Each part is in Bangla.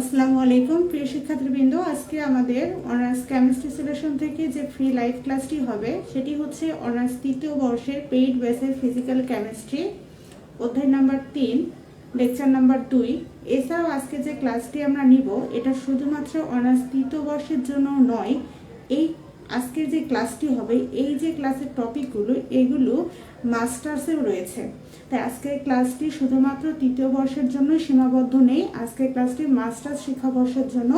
আসসালামু আলাইকুম, প্রিয় শিক্ষার্থীবৃন্দ। আজকে আমাদের অনার্স কেমিস্ট্রি সিলেকশন থেকে যে ফ্রি লাইভ ক্লাসটি হবে, সেটি হচ্ছে অনার্স তৃতীয় বর্ষের পেইড বেসের ফিজিক্যাল কেমিস্ট্রি অধ্যায় নাম্বার তিন লেকচার নাম্বার দুই। এছাড়াও আজকে যে ক্লাসটি আমরা নিব, এটা শুধুমাত্র অনার্স তৃতীয় বর্ষের জন্য নয়, এই আজকের যে ক্লাসটি হবে, এই যে ক্লাসের টপিকগুলো এগুলো মাস্টার্সেও রয়েছে। তাই আজকের ক্লাসটি শুধুমাত্র তৃতীয় বর্ষের জন্য সীমাবদ্ধ নেই, আজকের ক্লাসটি মাস্টার্স শিক্ষাবর্ষের জন্য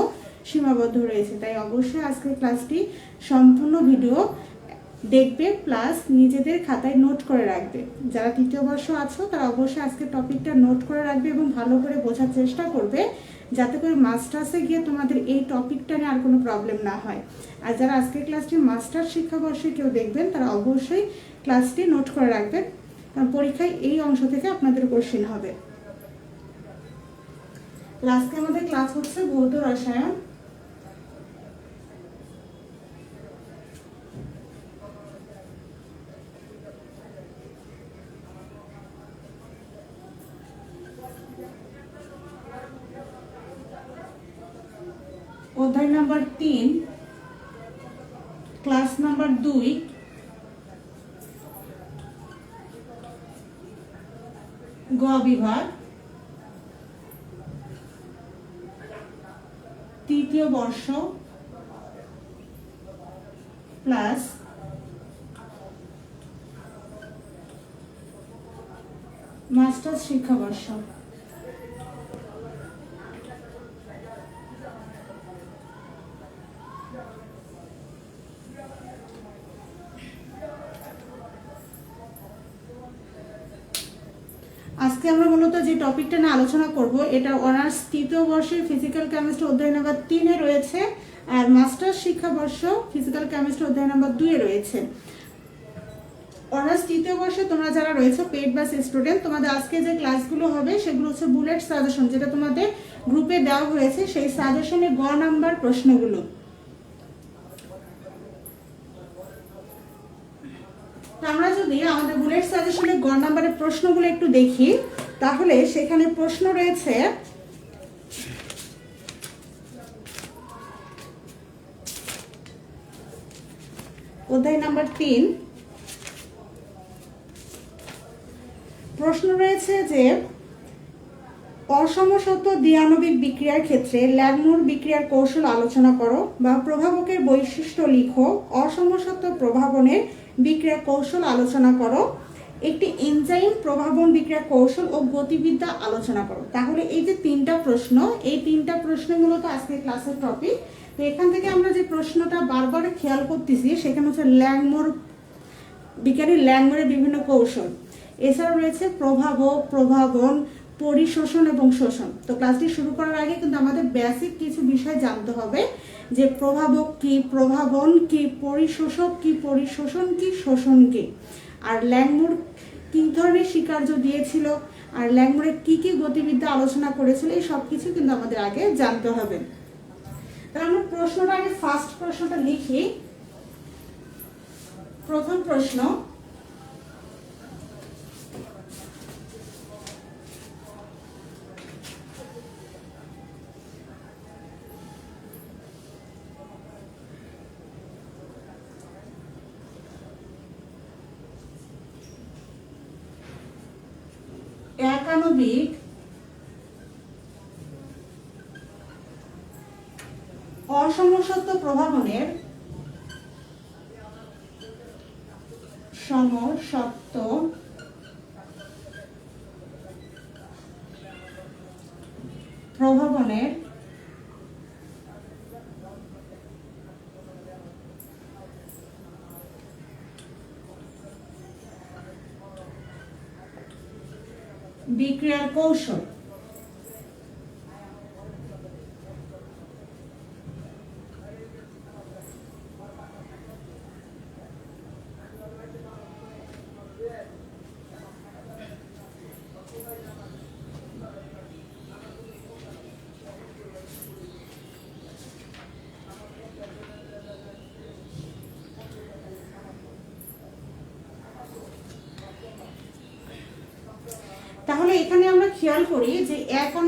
সীমাবদ্ধ রয়েছে। তাই অবশ্যই আজকের ক্লাসটি সম্পূর্ণ ভিডিও দেখবে, প্লাস নিজেদের খাতায় নোট করে রাখবে। যারা তৃতীয় বর্ষ আছো, তারা অবশ্যই আজকের টপিকটা নোট করে রাখবে এবং ভালো করে বোঝার চেষ্টা করবে, যাতে করে মাস্টার্সে গিয়ে তোমাদের এই টপিকটা নিয়ে আর কোনো প্রবলেম না হয়। আর যারা আজকের ক্লাসটি মাস্টার শিক্ষাবর্ষে কেউ দেখবেন, তারা অবশ্যই ক্লাসটি নোট করে রাখবেন। কারণ পরীক্ষায় এই অংশ থেকে আপনাদের কোশ্চেন হবে। আজকে আমাদের ক্লাস হচ্ছে ভৌত রসায়ন। অধ্যায় নাম্বার তিন ক্লাস নাম্বার দুই গ বিভাগ। তৃতীয় বর্ষ প্লাস মাস্টার্স শিক্ষাবর্ষ আজকে আমরা মূলত যে টপিকটা নিয়ে আলোচনা করব। এটা অনার্স তৃতীয় বর্ষের ফিজিক্যাল কেমিস্ট্রি অধ্যায় নাম্বার তিনে রয়েছে আর মাস্টার্স শিক্ষাবর্ষ ফিজিক্যাল কেমিস্ট্রি অধ্যায় নাম্বার দুয়ে রয়েছে। অনার্স তৃতীয় বর্ষে তোমরা যারা রয়েছে পেড বাস স্টুডেন্ট তোমাদের আজকে যে ক্লাসগুলো হবে সেগুলো হচ্ছে বুলেট সাজেশন যেটা তোমাদের গ্রুপে দেওয়া হয়েছে। সেই সাজেশনে গ নাম্বার প্রশ্নগুলো। আমরা যদি আমাদের বুলেট সাজেশনের গ নাম্বারের প্রশ্নগুলো একটু দেখি। তাহলে সেখানে প্রশ্ন রয়েছে, অধ্যায় নাম্বার তিন, প্রশ্ন রয়েছে যে, অসমসত্ব দিয়ানবিক বিক্রিয়ার ক্ষেত্রে ল্যাগমুর বিক্রিয়ার কৌশল আলোচনা করো বা প্রভাবকের বৈশিষ্ট্য লিখো। অসমসত্ব প্রভাবনের বিক্রিয়ার কৌশল আলোচনা করো। একটি এনজাইম প্রভাবন বিক্রিয়া কৌশল ও গতিবিদ্যা আলোচনা করো। তাহলে এই যে তিনটা প্রশ্ন, এই তিনটা প্রশ্ন মূলত আজকে ক্লাসের টপিক তো এখান থেকে আমরা যে প্রশ্নটা বারবার খেয়াল করতেছি, সেখানে হচ্ছে ল্যাংমোর বিজ্ঞানী ল্যাংমোরের বিভিন্ন কৌশল। এছাড়াও রয়েছে প্রভাবক, প্রভাবন, পরিশোষণ এবং শোষণ। তো ক্লাসটি শুরু করার আগে কিন্তু আমাদের বেসিক কিছু বিষয় জানতে হবে, যে প্রভাবক কি, প্রভাবন কি, পরিশোষক কি, পরিশোষণ কি, শোষণ কি? আর ল্যাংমুর কি ধরনের স্বীকার্য দিয়েছিল? আর ল্যাংমুরের কি কি গতিবিদ্যা আলোচনা করেছিল? এই সব কিছু কিন্তু আমাদের আগে জানতে হবে। তাহলে আমরা প্রশ্নটা আগে ফার্স্ট প্রশ্নটা লিখি। প্রথম প্রশ্ন একানবিক অসমসত্ব প্রভাবনের সমসত্ব প্রভাবনের বিক্রিয়ার কৌশল তাহলে এখানে আমরা খেয়াল করি যে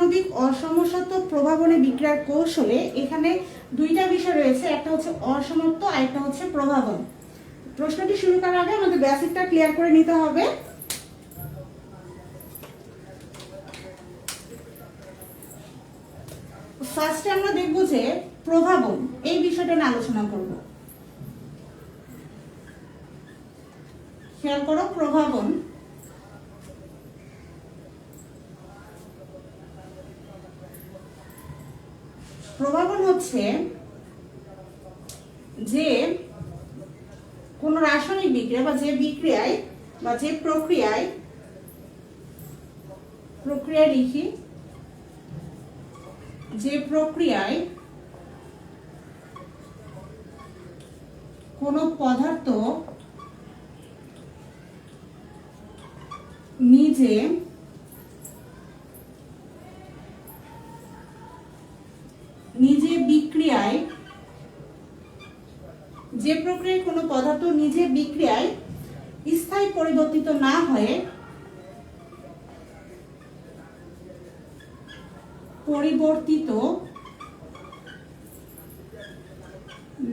একনবিক অসমসত্ব প্রভাবনে বিক্রিয়ার কৌশলে এখানে দুইটা বিষয় রয়েছে। একটা হচ্ছে অসমত্ব আর একটা হচ্ছে প্রভাবন। প্রশ্নটি শুরু করার আগে আমাদের বেসিকটা ক্লিয়ার করে নিতে হবে। ফার্স্টে আমরা দেখব যে প্রভাবন, এই বিষয়টা নিয়ে আলোচনা করব। খেয়াল করো, প্রভাবন প্রভাবন হচ্ছে যে কোন রাসায়নিক বিক্রিয়া বা যে বিক্রিয়ায় বা যে প্রক্রিয়ায় প্রক্রিয়া লিখি, যে প্রক্রিয়ায় কোনো পদার্থ নিজে বিক্রিয়ায় যে প্রক্রিয়ায় কোনো পদার্থ নিজে বিক্রিয়ায় স্থায়ী পরিবর্তিত না হয়ে পরিবর্তিত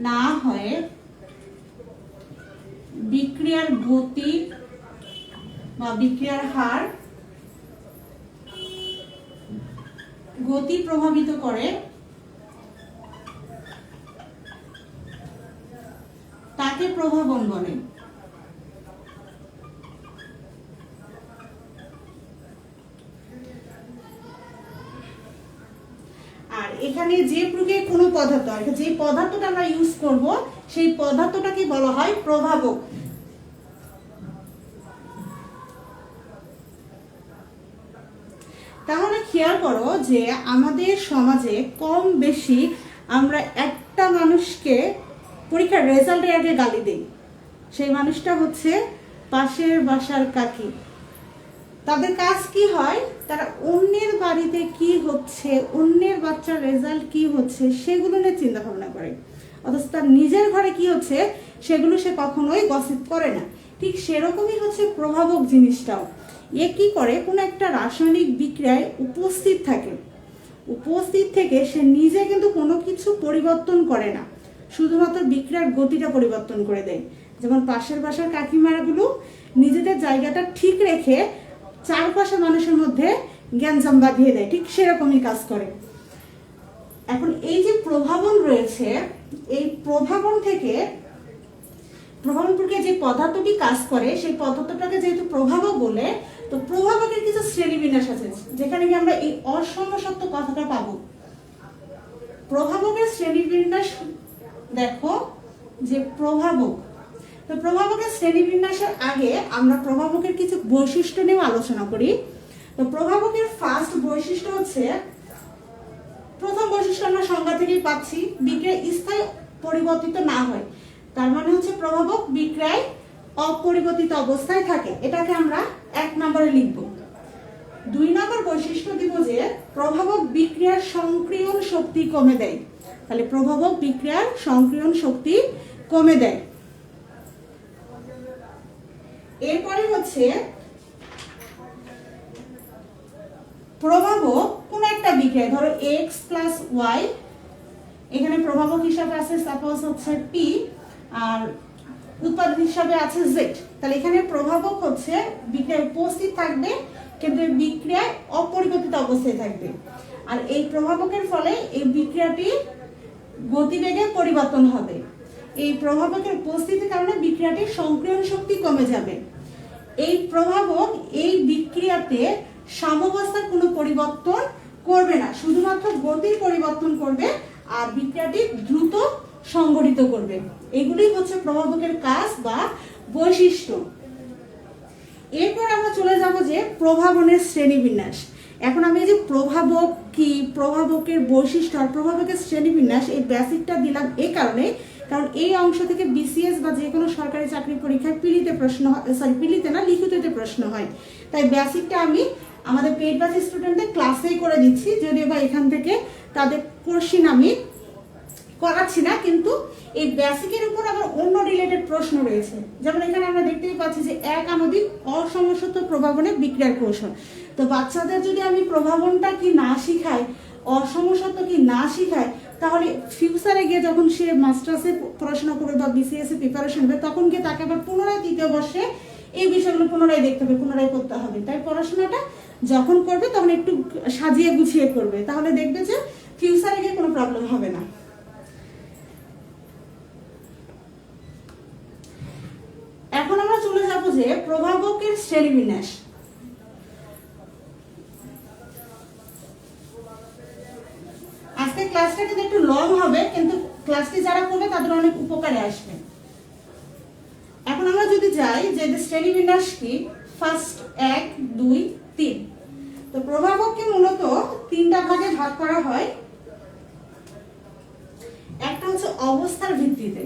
না হয়ে বিক্রিয়ার গতি বা বিক্রিয়ার হার গতি প্রভাবিত করে তাকে প্রভাবন বলে আর এখানে যে প্রক্রিয়ায় কোনো পদার্থ যে পদার্থটা আমরা ইউজ করব, সেই পদার্থটাকে বলা হয় প্রভাবক। তাহলে খেয়াল করো যে আমাদের সমাজে কম বেশি আমরা একটা মানুষকে পরীক্ষার রেজাল্টের আগে গালি দিই। সেই মানুষটা হচ্ছে পাশের বাসার কাকি। তাদের কাজ কি হয়? তারা অন্যের বাড়িতে কি হচ্ছে, অন্যের বাচ্চার রেজাল্ট কি হচ্ছে, সেগুলো নিয়ে চিন্তা ভাবনা করে। অথচ তার নিজের ঘরে কি হচ্ছে, সেগুলো সে কখনোই গসিপ করে না। ঠিক সেরকমই হচ্ছে প্রভাবক জিনিসটাও। এ কি করে? কোনো একটা রাসায়নিক বিক্রিয়ায় উপস্থিত থাকে। উপস্থিত থেকে সে নিজে কিন্তু কোনো কিছু পরিবর্তন করে না। শুধুমাত্র বিক্রিয়ার গতিটা পরিবর্তন করে দেয়। যেমন পাশের বাসার কাকিমারাগুলো নিজেদের জায়গাটা ঠিক রেখে চারপাশে মানুষের মধ্যে জ্ঞানজাম বাঁধিয়ে দেয়, ঠিক সেরকমই কাজ করে। এখন এই যে প্রভাবন রয়েছে, এই প্রভাবন থেকে প্রভাবন প্রক্রিয়া যে পদার্থটি কাজ করে, সেই পদার্থটাকে যেহেতু প্রভাবক বলে, তো প্রভাবকের কিছু শ্রেণীবিন্যাস আছে, যেখানে কি আমরা এই অসমসত্ব কথাটা পাবো। প্রভাবকের শ্রেণীবিন্যাস দেখো যে প্রভাবক। তো প্রভাবকের শ্রেণীবিন্যাসের আগে আমরা প্রভাবকের কিছু বৈশিষ্ট্য নিয়ে আলোচনা করি। তো প্রভাবকের ফার্স্ট বৈশিষ্ট্য হচ্ছে, প্রথম বৈশিষ্ট্য আমরা সংজ্ঞা থেকেই পাচ্ছি, বিক্রয় স্থায়ী পরিবর্তিত না হয়। তার মানে হচ্ছে প্রভাবক বিক্রয় অপরিবর্তিত অবস্থায় থাকে। এটাকে আমরা এক নম্বরে লিখব। দুই নম্বর বৈশিষ্ট্য দিব যে, প্রভাবক বিক্রিয়ার সংক্রিয়ণ শক্তি কমে দেয়। তাহলে প্রভাবক বিক্রিয়ার সংক্রিয়ণ শক্তি কমে দেয়। এরপরে হচ্ছে প্রভাবক কোন একটা বিক্রিয়া ধরো এক্স প্লাস ওয়াই এখানে প্রভাবক হিসাবে আছে সাপোজ হচ্ছে পি আর উৎপাদক হিসাবে আছে জেড তাহলে এখানে প্রভাবক হচ্ছে বিক্রিয়ায় উপস্থিত থাকবে, কিন্তু বিক্রিয়ায় অপরিবর্তিত অবস্থায় থাকবে। আর এই প্রভাবকের ফলে এই বিক্রিয়াটি গতিবেগে পরিবর্তন হবে। এই প্রভাবকের উপস্থিতির কারণে বিক্রিয়াটির সংক্রিয়ণ শক্তি কমে যাবে। এই প্রভাবক এই বিক্রিয়াতে সাম্যাবস্থার কোনো পরিবর্তন করবে না, শুধুমাত্র গতির পরিবর্তন করবে আর বিক্রিয়াটি দ্রুত সংগঠিত করবে। এগুলি হচ্ছে প্রভাবকের কাজ বা বৈশিষ্ট্য। এরপর আমরা চলে যাব যে প্রভাবনের শ্রেণীবিন্যাস। এখন আমি এই যে প্রভাবক কি, প্রভাবকের বৈশিষ্ট্য আর প্রভাবকের শ্রেণীবিন্যাস, এই বেসিকটা দিলাম এ কারণে, কারণ এই অংশ থেকে বিসিএস বা যে কোনো সরকারি চাকরি পরীক্ষায় পিলিতে প্রশ্ন সরি পিলিতে না, লিখিততে প্রশ্ন হয়। তাই বেসিকটা আমি আমাদের পেড বাস স্টুডেন্টদের ক্লাসেই করে দিচ্ছি যদিও বা এখান থেকে তাদের কোশ্চিন আমি করাচ্ছি না, কিন্তু এই বেসিকের উপর আবার অন্য রিলেটেড প্রশ্ন রয়েছে। যেমন এখানে আমরা দেখতেই পাচ্ছি যে এক আণবিক অসমসত্ব প্রভাবনের বিক্রিয়ার কৌশল। তো বাচ্চাদের যদি আমি প্রভাবনটা কি না শিখাই, অসমসত্ব কি না শিখাই, তাহলে ফিউচারে গিয়ে যখন সে মাস্টার্সে পড়াশোনা করবে বা বিসিএস এ প্রিপারেশন হবে, তখন গিয়ে তাকে আবার পুনরায় তৃতীয় বর্ষে এই বিষয়গুলো পুনরায় দেখতে হবে, পুনরায় করতে হবে। তাই পড়াশোনাটা যখন করবে, তখন একটু সাজিয়ে গুছিয়ে করবে। তাহলে দেখবে যে ফিউচারে গিয়ে কোনো প্রবলেম হবে না এখন আমরা চলে যাব যে প্রভাবকের শ্রেণীবিন্যাস। আজকে ক্লাসটা কিন্তু একটু লং হবে, কিন্তু ক্লাসটি যারা করবে তাদের অনেক উপকারে আসবে। এখন আমরা যদি যাই যে শ্রেণীবিন্যাস কি ফার্স্ট এক, দুই, তিন। তো প্রভাবককে মূলত তিনটা ভাগে ভাগ করা হয়। একটা হচ্ছে অবস্থার ভিত্তিতে।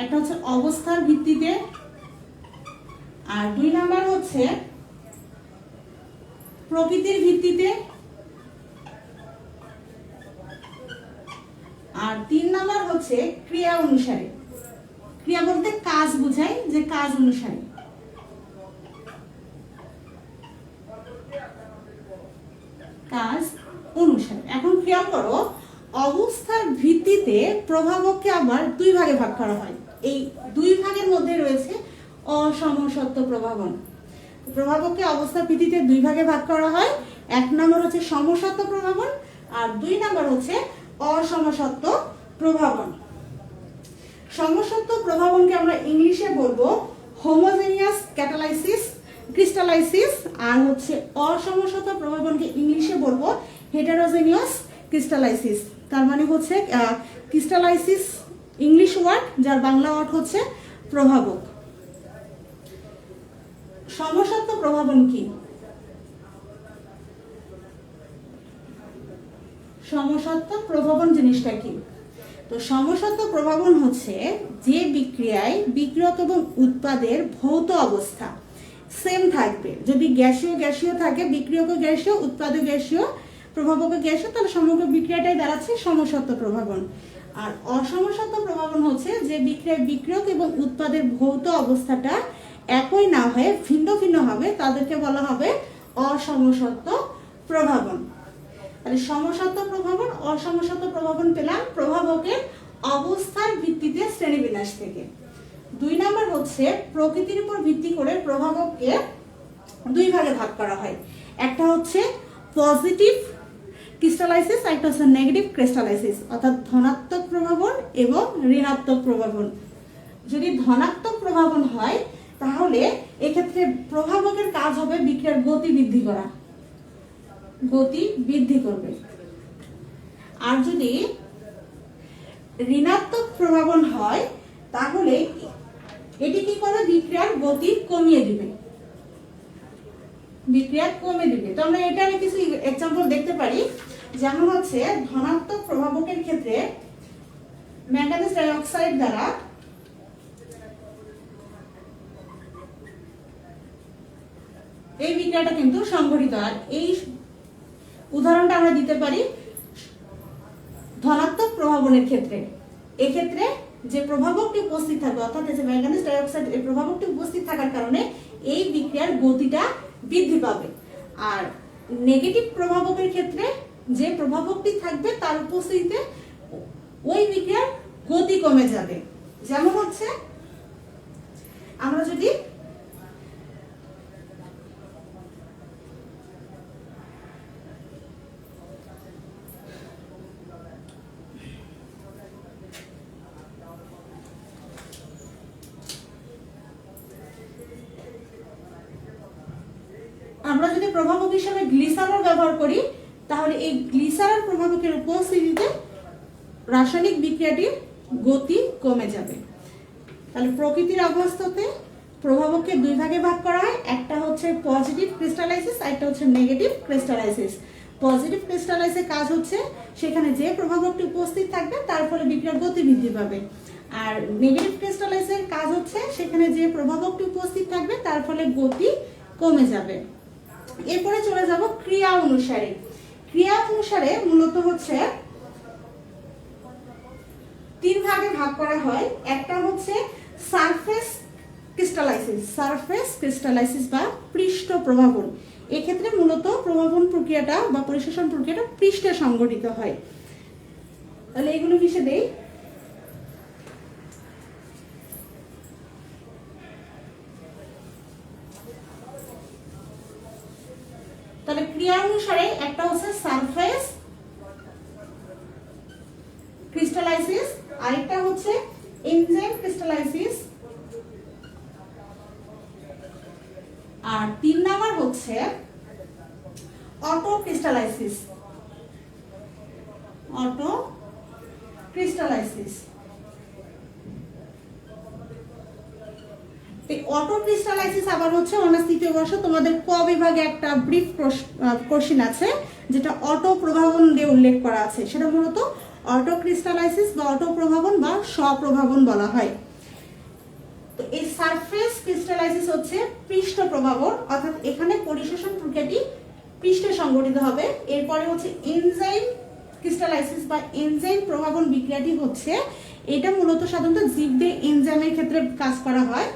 একটা হচ্ছে অবস্থার ভিত্তিতে, আর দুই নাম্বার হচ্ছে প্রকৃতির ভিত্তিতে, আর তিন নাম্বার হচ্ছে ক্রিয়া অনুসারে। ক্রিয়া বলতে কাজ বোঝায়, যে কাজ অনুসারে। কাজ অনুসারে। এখন খেয়াল করো, অবস্থার ভিত্তিতে প্রভাবককে আবার দুই ভাগে ভাগ করা হয়। এই দুই ভাগের মধ্যে রয়েছে অসমসত্ব প্রভাবন। প্রভাবককে অবস্থা ভিত্তিতে দুই ভাগে ভাগ করা হয়। এক নম্বর হচ্ছে সমসত্ব প্রভাবন আর দুই নম্বর হচ্ছে অসমসত্ব প্রভাবন। সমসত্ব প্রভাবনকে আমরা ইংলিশে বলব হোমোজেনিয়াস ক্যাটালাইসিস ক্রিস্টালাইসিস আর হচ্ছে অসমসত্ব প্রভাবনকে ইংলিশে বলব হেটারোজেনিয়াস ক্রিস্টালাইসিস তার মানে হচ্ছে ক্রিস্টালাইসিস ইংলিশ ওয়ার্ড যার বাংলা ওয়ার্ড হচ্ছে প্রভাবক। সমসত্ব প্রভাবন কি? সমসত্ব প্রভাবন জিনিসটা কি? তো সমসত্ব প্রভাবন হচ্ছে যে বিক্রিয়ায় বিক্রিয়ক এবং উৎপাদের ভৌত অবস্থা। সেম থাকবে। যদি গ্যাসীয় গ্যাসীয় থাকে, বিক্রিয়ক গ্যাসীয় উৎপাদক গ্যাসীয়, প্রভাবক গ্যাসীয়, তাহলে সমগ্র বিক্রিয়াটাই দাঁড়াচ্ছে সমসত্ব প্রভাবন। আর অসমসত্ব প্রভাবন হচ্ছে যে বিক্রিয়ায় বিক্রিয়ক এবং উৎপাদের ভৌত অবস্থাটা একই না হয়ে ভিন্ন ভিন্ন হবে, তাদেরকে বলা হবে অসমসত্ব প্রভাবন। তাহলে সমসত্ব প্রভাবন অসমসত্ব প্রভাবন পেলাম প্রভাবকের অবস্থার ভিত্তিতে শ্রেণীবিন্যাস থেকে। দুই নাম্বার হচ্ছে প্রকৃতির উপর ভিত্তি করে প্রভাবককে দুই ভাগে ভাগ করা হয়। একটা হচ্ছে পজিটিভ ক্রিস্টালাইসিস একটা হচ্ছে নেগেটিভ ক্রিস্টালাইসিস অর্থাৎ ধনাত্মক প্রভাবন এবং ঋণাত্মক প্রভাবন। যদি ধনাত্মক প্রভাবন হয়, তাহলে এক্ষেত্রে প্রভাবকের কাজ হবে বিক্রিয়ার গতি বৃদ্ধি করা। গতি বৃদ্ধি করবে। আর যদি ঋণাত্মক প্রভাবন হয়, তাহলে এটি কি করে? বিক্রিয়ার গতি কমিয়ে দিবে। বিক্রিয়া কমে দিবে। তো আমরা এটার কিছু এক্সাম্পল দেখতে পারি। যেমন হচ্ছে, ধনাত্মক প্রভাবকের ক্ষেত্রে ম্যাঙ্গানিজ ডাইঅক্সাইড দ্বারা এই বিক্রিয়াটা কিন্তু সংঘটিত। আর এই উদাহরণটা আমরা দিতে পারি ধনাত্মক প্রভাবনের ক্ষেত্রে। এক্ষেত্রে যে প্রভাবকটি উপস্থিত থাকবে, অর্থাৎ যে ম্যাঙ্গানিজ ডাইঅক্সাইড, এই প্রভাবকটি উপস্থিত থাকার কারণে এই বিক্রিয়ার গতিটা বৃদ্ধি পাবে। আর নেগেটিভ প্রভাবকের ক্ষেত্রে যে প্রভাবকটি থাকবে তার উপস্থিতিতে ওই বিক্রিয়ার গতি কমে যাবে। যেমন হচ্ছে, আমরা যদি আমরা যদি প্রভাবক হিসাবে গ্লিসারল ব্যবহার করি তাহলে এই গ্লিসারল প্রভাবকের উপস্থিতিতে রাসায়নিক বিক্রিয়াটির গতি কমে যাবে। তাহলে প্রকৃতির অবস্থাতে প্রভাবককে দুই ভাগে ভাগ করা হয়, একটা হচ্ছে পজিটিভ ক্রিস্টালাইসিস একটা হচ্ছে নেগেটিভ ক্রিস্টালাইসিস পজিটিভ ক্রিস্টালাইসের কাজ হচ্ছে সেখানে যে প্রভাবকটি উপস্থিত থাকবে, তার ফলে বিক্রিয়ার গতি বৃদ্ধি পাবে। আর নেগেটিভ ক্রিস্টালাইসের কাজ হচ্ছে সেখানে যে প্রভাবকটি উপস্থিত থাকবে, তার ফলে গতি কমে যাবে। এরপরে চলে যাব ক্রিয়া অনুসারে। ক্রিয়া অনুসারে মূলত হচ্ছে তিন ভাগে ভাগ করা হয়। একটা হচ্ছে সারফেস ক্রিস্টালাইসিস সারফেস ক্রিস্টালাইসিস বা পৃষ্ঠ প্রভাবন। এক্ষেত্রে মূলত প্রভাবন প্রক্রিয়াটা বা পরিশোষণ প্রক্রিয়াটা পৃষ্ঠে সংগঠিত হয়। তাহলে এগুলো মিশে দেই? তাহলে ক্রিয়া অনুসারে একটা হচ্ছে সারফেস ক্রিস্টালাইসিস আরেকটা হচ্ছে এনজাইম ক্রিস্টালাইসিস আর তিন নাম্বার হচ্ছে autocatalysis autocatalysis autocatalysis আবার হচ্ছে অনার্স বর্ষ তোমাদের ক বিভাগে একটা ব্রিফ কোশ্চিন আছে, যেটা অটো প্রভাবন দিয়ে উল্লেখ করা আছে। সেটা মূলত অটো ক্রিস্টালাইসিস বা অটো প্রভাবন বা স্বপ্রভাবন বলা হয়। তো এই সারফেস ক্রিস্টালাইসিস হচ্ছে পৃষ্ঠ প্রভাবন অর্থাৎ এখানে পরিশোষণ প্রক্রিয়াটি পৃষ্ঠে সংগঠিত হবে। এরপরে হচ্ছে এনজাইম ক্রিস্টালাইসিস বা এনজাইম প্রভাবন বিক্রিয়াটি হচ্ছে, এটা মূলত সাধারণত জীবদের এনজাইমের ক্ষেত্রে কাজ করা হয়।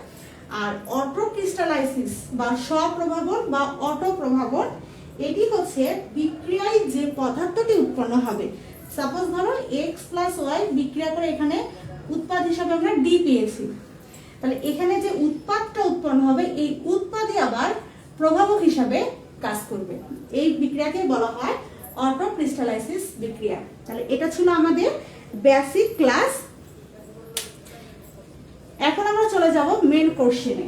আর অটো ক্রিস্টালাইসিস বা স্বপ্রভাবন বা অটো প্রভাবন এটি হচ্ছে বিক্রিয়ায় যে পদার্থটি উৎপন্ন হবে। সাপোজ ধরো এক্স প্লাস ওয়াই বিক্রিয়া করে এখানে উৎপাদ হিসাবে আমরা ডি পেয়েছি। তাহলে এখানে যে উৎপাদটা উৎপন্ন হবে, এই উৎপাদই আবার প্রভাবক হিসাবে কাজ করবে। এই বিক্রিয়াকে বলা হয় অটো ক্রিস্টালাইসিস বিক্রিয়া। তাহলে এটা ছিল আমাদের বেসিক ক্লাস এখন আমরা চলে যাব মেন কোশ্চেনে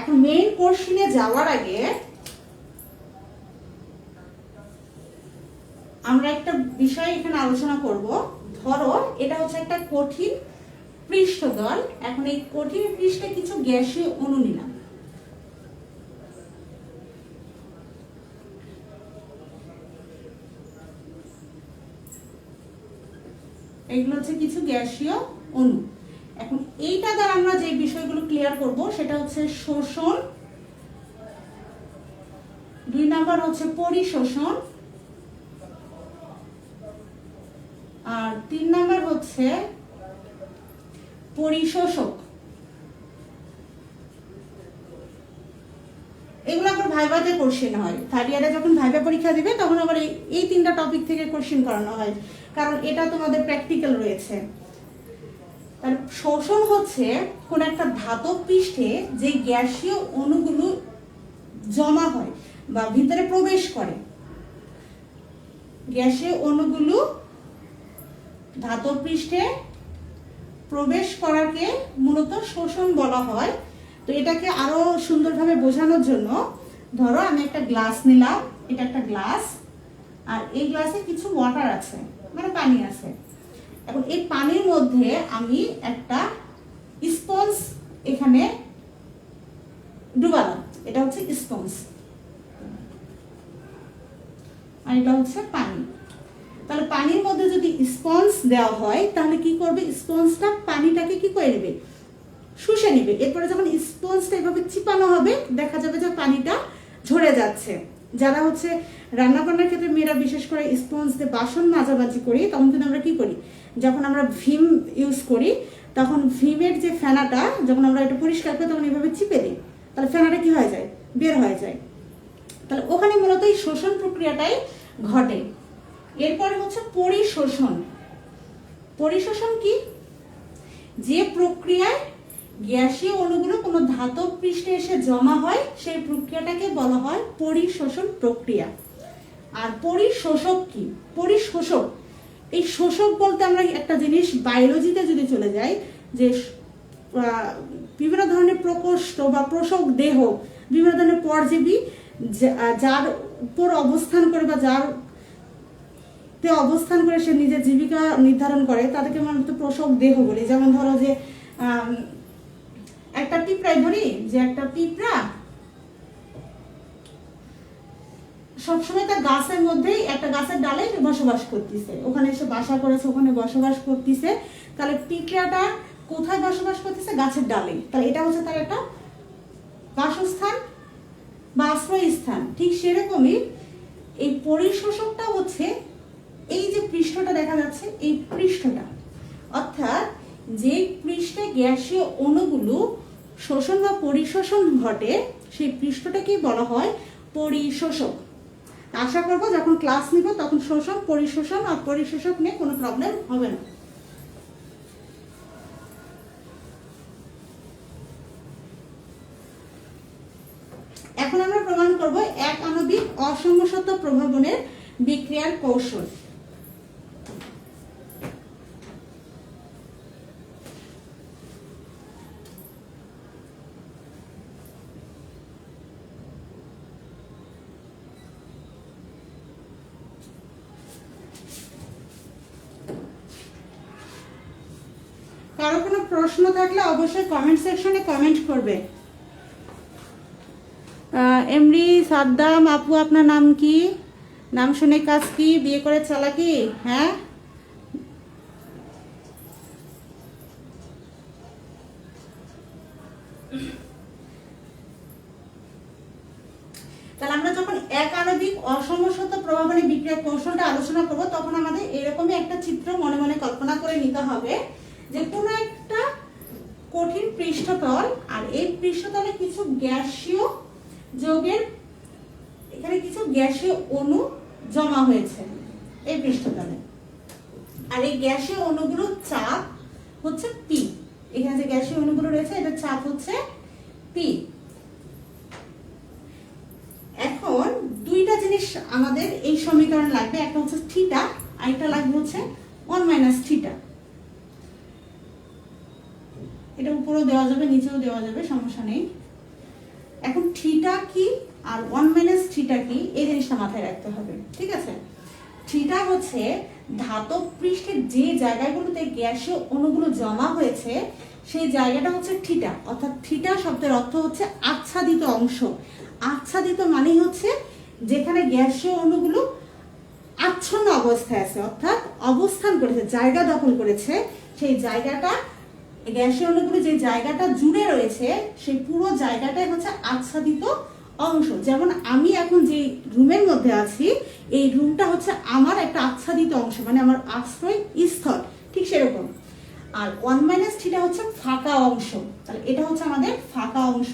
এখন মেইন কোশ্চেনে যাওয়ার আগে আমরা একটা বিষয় এখানে আলোচনা করব। ধরো, এটা হচ্ছে একটা কঠিন পৃষ্ঠতল। এখন এই কঠিন পৃষ্ঠে কিছু গ্যাসীয় অণু নিলাম। এগুলো হচ্ছে কিছু গ্যাসীয় অণু। এখন এইটা দ্বারা আমরা যে বিষয়গুলো ক্লিয়ার করব, সেটা হচ্ছে শোষণ। দুই নাম্বার হচ্ছে পরিশোষণ। আর তিন নাম্বার হচ্ছে পরিশোষক। এগুলো আবার ভাইভাতে কোশ্চেন হয়। থার্ড ইয়ারে যখন ভাইভা পরীক্ষা দিবে, তখন আবার এই তিনটা টপিক থেকে কোশ্চেন করানো হয়। কারণ এটা তোমাদের প্র্যাকটিক্যাল রয়েছে। তার শোষণ হচ্ছে কোন একটা ধাতব পৃষ্ঠে যে গ্যাসীয় অণুগুলো জমা হয় বা ভিতরে প্রবেশ করে। গ্যাসীয় অণুগুলো ধাতব পৃষ্ঠে প্রবেশ করাকে মূলত শোষণ বলা হয়। তো এটাকে আরও সুন্দরভাবে বোঝানোর জন্য ধরো আমি একটা গ্লাস নিলাম, এটা একটা গ্লাস আর এই গ্লাসে কিছু ওয়াটার আছে। মানে পানি আছে। এখন এই পানির মধ্যে আমি একটা স্পঞ্জ এখানে ডুবালাম। এটা হচ্ছে স্পঞ্জ। আর এটা হচ্ছে পানি। তাহলে পানির মধ্যে যদি স্পঞ্জ দেওয়া হয়, তাহলে কি করবে? স্পঞ্জটা পানিটাকে কি করে নেবে? শুষে নেবে। এরপরে যখন স্পঞ্জটা এভাবে চিপানো হবে, দেখা যাবে যে পানিটা ঝরে যাচ্ছে। যারা হচ্ছে রান্না বান্নার ক্ষেত্রে মেয়েরা বিশেষ করে স্পঞ্জ দিয়ে বাসন মাজামাজি করি, তখন কিন্তু আমরা কি করি? যখন আমরা ভীম ইউজ করি, তখন ভীমের যে ফেনাটা, যখন আমরা এটা পরিষ্কার করি তখন এভাবে চিপে দিই। তাহলে ফেনাটা কি হয়ে যায়? বের হয়ে যায়। তাহলে ওখানে মূলত এই শোষণ প্রক্রিয়াটাই ঘটে। এরপরে হচ্ছে পরিশোষণ। পরিশোষণ কি? যে প্রক্রিয়ায় গ্যাসীয় অণুগুলো কোনো ধাতব পৃষ্ঠে এসে জমা হয়, সেই প্রক্রিয়াটাকে বলা হয় পরিশোষণ প্রক্রিয়া। আর পরিশোষক কি? পরিশোষক। এই শোষক বলতে আমরা একটা জিনিস বায়োলজিতে যদি চলে যাই, যে বিভিন্ন ধরনের প্রকোষ্ঠ বা প্রসক দেহ, বিভিন্ন ধরনের পরজীবী যার উপর অবস্থান করে বা যার তে অবস্থান করে সে নিজের জীবিকা নির্ধারণ করে, তাদেরকে আমরা তো প্রসব দেহ বলি। যেমন ধরো যে একটা পিঁপড়াই ধরি, যে একটা পিঁপড়া সবসময় তার গাছের মধ্যেই একটা গাছের ডালে বসবাস করতেছে। ওখানে এসে বাসা করেছে, ওখানে বসবাস করতেছে। তাহলে পিঁপড়াটা কোথায় বসবাস করতেছে? গাছের ডালে। তাহলে এটা হচ্ছে তার একটা বাসস্থান বা আশ্রয়স্থান। ঠিক সেরকমই এই পরিশোষকটা হচ্ছে এই যে পৃষ্ঠটা দেখা যাচ্ছে, এই পৃষ্ঠটা। অর্থাৎ যে পৃষ্ঠে গ্যাসীয় অণুগুলো শোষণ বা পরিশোষণ ঘটে, সেই পৃষ্ঠটাকেই বলা হয় পরিশোষক। আশা করব যখন ক্লাস নিব তখন শোষণ, পরিশোষণ আর পরিশোষক নিয়ে কোনো প্রবলেম হবে না। এখন আমরা প্রমাণ করব এক আণবিক অসংগত প্রভাবনের বিক্রিয়ার কৌশল কারও কোনো প্রশ্ন থাকলে অবশ্যই কমেন্ট সেকশনে কমেন্ট করবে। এমনি সাদ্দাম আপু, আপনার নাম কি? নাম শুনে কাজ কি? বিয়ে করে চালা কি? হ্যাঁ তাহলে আমরা যখন এক আণবিক অসমসত প্রভাবনী বিক্রিয়ার কৌশলটা আলোচনা করব তখন আমাদের এরকমই একটা চিত্র মনে মনে কল্পনা করে নিতে হবে যে কোনো একটা কঠিন পৃষ্ঠতল আর এই পৃষ্ঠতলে কিছু গ্যাসীয় যৌগের এখানে কিছু গ্যাসীয় অণু জমা হয়েছে এই পৃষ্ঠতলে আর এই গ্যাসীয় অণুগুলোর চাপ হচ্ছে পি এখানে যে গ্যাসীয় অণুগুলো রয়েছে, এটার চাপ হচ্ছে পি এখন দুইটা জিনিস আমাদের এই সমীকরণ লাগবে, একটা হচ্ছে থিটা লাগবে হচ্ছে ওয়ান মাইনাস থিটা এটা উপরেও দেওয়া যাবে, নিচেও দেওয়া যাবে, সমস্যা নেই। এখন থিটা কি আর ওয়ান মাইনাস থিটা কি, এই জিনিসটা মাথায় রাখতে হবে, ঠিক আছে? থিটা হচ্ছে ধাতব পৃষ্ঠের যে জায়গাগুলোতে গ্যাসীয় অণুগুলো জমা হয়েছে সেই জায়গাটা হচ্ছে থিটা, অর্থাৎ থিটা শব্দের অর্থ হচ্ছে আচ্ছাদিত অংশ। আচ্ছাদিত মানেই হচ্ছে যেখানে গ্যাসীয় অণুগুলো আচ্ছন্ন অবস্থায় আছে, অর্থাৎ অবস্থান করেছে, জায়গা দখল করেছে। সেই জায়গাটা, গ্যাসীয় অণুগুলো যে জায়গাটা জুড়ে রয়েছে, সেই পুরো জায়গাটাই হচ্ছে আচ্ছাদিত অংশ। যেমন আমি এখন যে রুমের মধ্যে আছি, এই রুমটা হচ্ছে আমার একটা আচ্ছাদিত অংশ মানে আমার আশ্রয় স্থল, ঠিক সেরকম। আর ওয়ান মাইনাস থ্রিটা হচ্ছে ফাঁকা অংশ। তাহলে এটা হচ্ছে আমাদের ফাঁকা অংশ,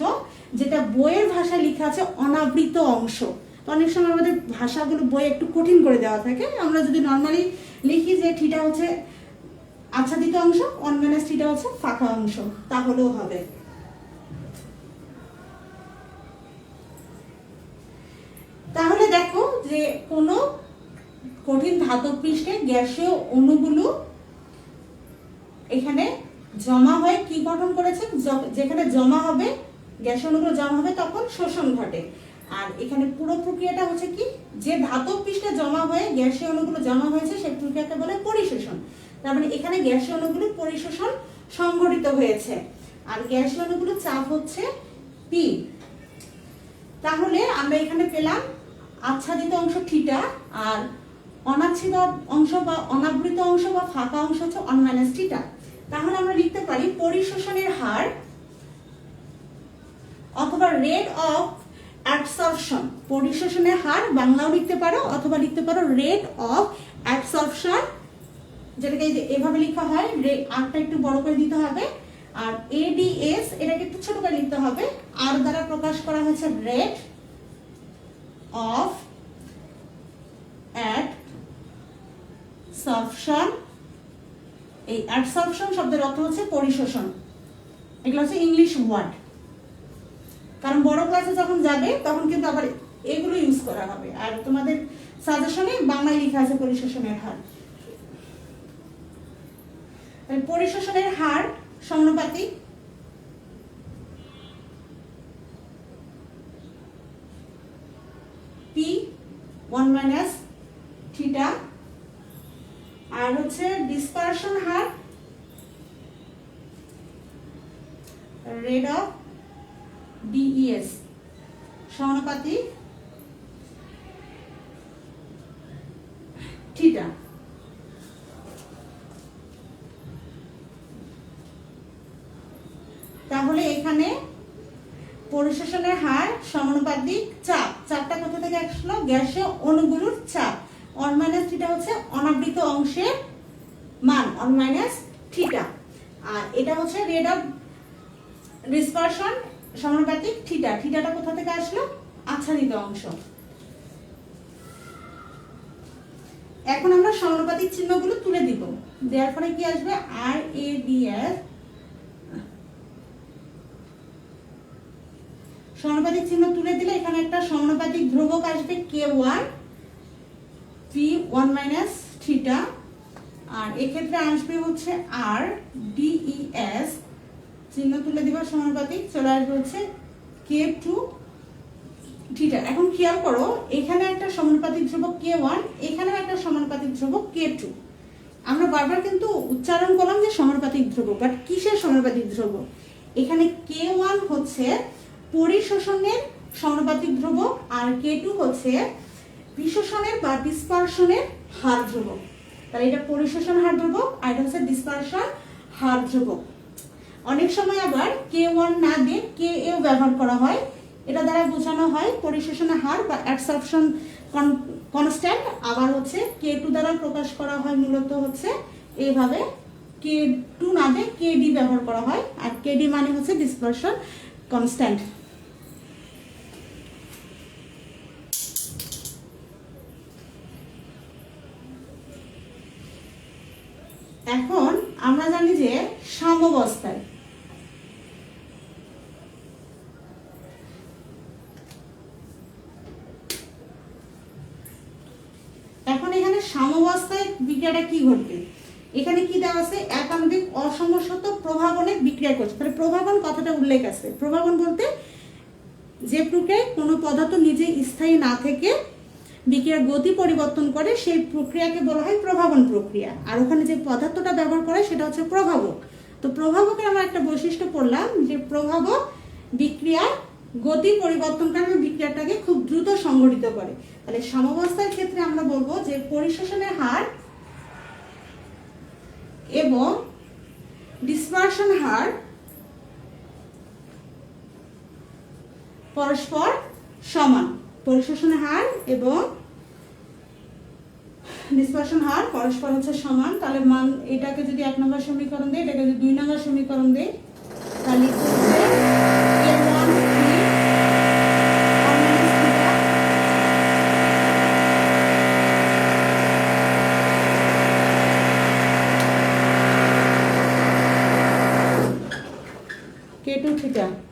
যেটা বইয়ের ভাষায় লেখা আছে অনাবৃত অংশ। তো অনেক সময় আমাদের ভাষাগুলো বই একটু কঠিন করে দেওয়া থাকে। আমরা যদি নর্মালি লিখি যে থিটা হচ্ছে আচ্ছাদিত অংশ ওয়ান মাইনাস থ্রিটা হচ্ছে ফাঁকা অংশ, তাহলেও হবে। তাহলে দেখো যে কোনো কঠিন ধাতব পৃষ্ঠে গ্যাসীয় অণুগুলো এখানে জমা হয়ে কি গঠন করেছে যেখানে জমা হবে, গ্যাস অণুগুলো জমা হবে তখন শোষণ ঘটে। আর এখানে পুরো প্রক্রিয়াটা হচ্ছে কি? যে ধাতব পৃষ্ঠে জমা হয়ে গ্যাসীয় অণুগুলো জমা হয়েছে, সেই প্রক্রিয়াকে বলে পরিশোষণ। তার মানে এখানে গ্যাসীয় অণুগুলো পরিশোষণ সংঘটিত হয়েছে। আর গ্যাসীয় অণুগুলোর চাপ হচ্ছে পি তাহলে আমরা এখানে পেলাম আচ্ছাদিত অংশ থিটা আর অনাচ্ছিত অংশ বা অনাবৃত অংশ বা ফাঁকা অংশ হচ্ছে ওয়ান মাইনাস থিটা তাহলে আমরা লিখতে পারি পরিশোষণের হার অথবা রেট অফ অ্যাবসর্পশন পরিশোষণের হার বাংলাও লিখতে পারো অথবা লিখতে পারো রেট অফ অ্যাবসর্পশন যেটাকে এভাবে লেখা হয় আরটা একটু বড় করে দিতে হবে। আর এডিএস এটাকে একটু ছোট করে লিখতে হবে। আর দ্বারা প্রকাশ করা হয়েছে রেট অফ অ্যাট সাবশন এই অ্যাডসর্পশন শব্দের অর্থ হচ্ছে পরিশোষণ। এগুলো হচ্ছে ইংলিশ ওয়ার্ড কারণ বড় ক্লাসে যখন যাবে, তখন কিন্তু আবার এগুলো ইউজ করা হবে। আর তোমাদের সাজেশনে বাংলায় লেখা আছে পরিশোষণের হার। পরিশোষণের হার সমানুপাতিক পি ওয়ান মাইনাস থিটা আর হচ্ছে ডিসপারশন হার রেড অফ ডিইএস সমানুপাতিক এখানে পরিশোষণের হার সমানুপাতিক চাপ চাপটা কোথা থেকে আসলো গ্যাসীয় অণুগুলোর চাপ। ওয়ান মাইনাস থিটা হচ্ছে অনাবৃত অংশের মান ওয়ান মাইনাস থিটা আর এটা হচ্ছে রেড অফ ডিসপারশন সমানুপাতিক থিটা থিটাটা কোথা থেকে আসলো? আচ্ছাদিত অংশ। এখন আমরা সমানুপাতিক চিহ্নগুলো তুলে দিব। দেওয়ার পরে কি আসবে? আর এ ডি এস সমানুপাতিক চিহ্ন তুলে দিলে এখানে একটা সমানুপাতিক ধ্রুবক আসবে K one P one minus theta আর এক্ষেত্রে আসবে হচ্ছে আর ডিই এস চিহ্ন তুলে দিবার সমানুপাতিক চলে আসবে হচ্ছে কে টু থিটা এখন খেয়াল করো, এখানে একটা সমানুপাতিক ধ্রুবক কে ওয়ান এখানেও একটা সমানুপাতিক ধ্রুবক কে টু আমরা বারবার কিন্তু উচ্চারণ করলাম যে সমানুপাতিক ধ্রুবক বাট কিসের সমানুপাতিক ধ্রুবক? এখানে কে ওয়ান হচ্ছে পরিশোষণের সমানুপাতিক ধ্রুবক আর কে টু হচ্ছে বিশোষণের বা ডিসপারশনের হার ধ্রুবক তাহলে এটা পরিশোষণ হার ধ্রুবক আর এটা হচ্ছে ডিসপারশন হার ধ্রুবক অনেক সময় আবার কে ওয়ান না দিয়ে কে এও ব্যবহার করা হয়। এটা দ্বারা বোঝানো হয় পরিশোষণের হার বা অ্যাবসর্পশন কনস্ট্যান্ট আবার হচ্ছে কে টু দ্বারা প্রকাশ করা হয় মূলত হচ্ছে এইভাবে কে টু না দিয়ে কে ডি ব্যবহার করা হয়। আর কে ডি মানে হচ্ছে ডিসপারশন কনস্ট্যান্ট এখন আমরা জানি যে সাম্যবস্থায় এখন এখানে সাম্যাবস্থায় বিক্রিয়াটা কি ঘটবে? এখানে কি দেওয়া আছে? একান্বিক অসমসত প্রভাবনে বিক্রিয়া করছে। তাহলে প্রভাবন কথাটা উল্লেখ আছে। প্রভাবন বলতে যে প্রক্রিয়ায় কোনো পদার্থ নিজে স্থায়ী না থেকে বিক্রিয়ার গতি পরিবর্তন করে, সেই প্রক্রিয়াকে বলা হয় প্রভাবন প্রক্রিয়া। আর ওখানে যে পদার্থটা ব্যবহার করে সেটা হচ্ছে প্রভাবক। তো প্রভাবকের আমরা একটা বৈশিষ্ট্য পড়লাম যে প্রভাবক বিক্রিয়ার গতি পরিবর্তন করে বিক্রিয়াটাকে খুব দ্রুত সংগঠিত করে। তাহলে সমাবস্থার ক্ষেত্রে আমরা বলব যে পরিশোষণের হার এবং ডিসপারশন হার পরস্পর সমান। পরিশোষণের হার এবং ডিসপারশন হার পরস্পর হচ্ছে সমান। তাহলে মান, এটাকে যদি এক নম্বর সমীকরণ দেয়, এটাকে যদি দুই নম্বর সমীকরণ দেয়, তাহলে K2